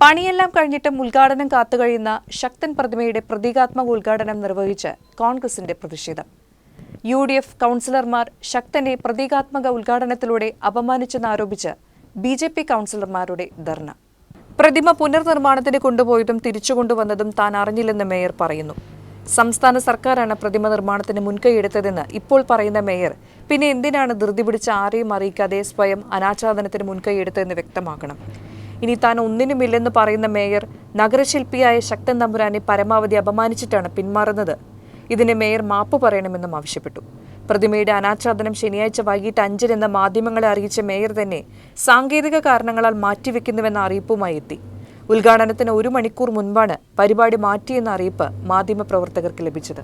പണിയെല്ലാം കഴിഞ്ഞിട്ടും ഉദ്ഘാടനം കാത്തുകഴിയുന്ന ശക്തൻ പ്രതിമയുടെ പ്രതീകാത്മക ഉദ്ഘാടനം നിർവഹിച്ച് കോൺഗ്രസിന്റെ പ്രതിഷേധം. യു ഡി എഫ് കൗൺസിലർമാർ ശക്തനെ പ്രതീകാത്മക ഉദ്ഘാടനത്തിലൂടെ അപമാനിച്ചെന്നാരോപിച്ച് ബി ജെ പി കൗൺസിലർമാരുടെ ധർണ. പ്രതിമ പുനർനിർമ്മാണത്തിന് കൊണ്ടുപോയതും തിരിച്ചുകൊണ്ടുവന്നതും താൻ അറിഞ്ഞില്ലെന്ന് മേയർ പറയുന്നു. സംസ്ഥാന സർക്കാരാണ് പ്രതിമ നിർമ്മാണത്തിന് മുൻകൈയെടുത്തതെന്ന് ഇപ്പോൾ പറയുന്ന മേയർ പിന്നെ എന്തിനാണ് ധൃതി പിടിച്ച് ആരെയും അറിയിക്കാതെ സ്വയം അനാച്ഛാദനത്തിന് മുൻകൈയെടുത്തതെന്ന് വ്യക്തമാക്കണം. ഇനി താൻ ഒന്നിനുമില്ലെന്ന് പറയുന്ന മേയർ നഗരശില്പിയായ ശക്തൻ തമ്പുരാനെ പരമാവധി അപമാനിച്ചിട്ടാണ് പിന്മാറുന്നത്. ഇതിന് മേയർ മാപ്പ് പറയണമെന്നും ആവശ്യപ്പെട്ടു. പ്രതിമയുടെ അനാച്ഛാദനം ശനിയാഴ്ച വൈകിട്ട് അഞ്ചിനെന്ന മാധ്യമങ്ങളെ അറിയിച്ച മേയർ തന്നെ സാങ്കേതിക കാരണങ്ങളാൽ മാറ്റിവെക്കുന്നുവെന്ന അറിയിപ്പുമായി എത്തി. ഉദ്ഘാടനത്തിന് ഒരു മണിക്കൂർ മുൻപാണ് പരിപാടി മാറ്റിയെന്ന അറിയിപ്പ് മാധ്യമപ്രവർത്തകർക്ക് ലഭിച്ചത്.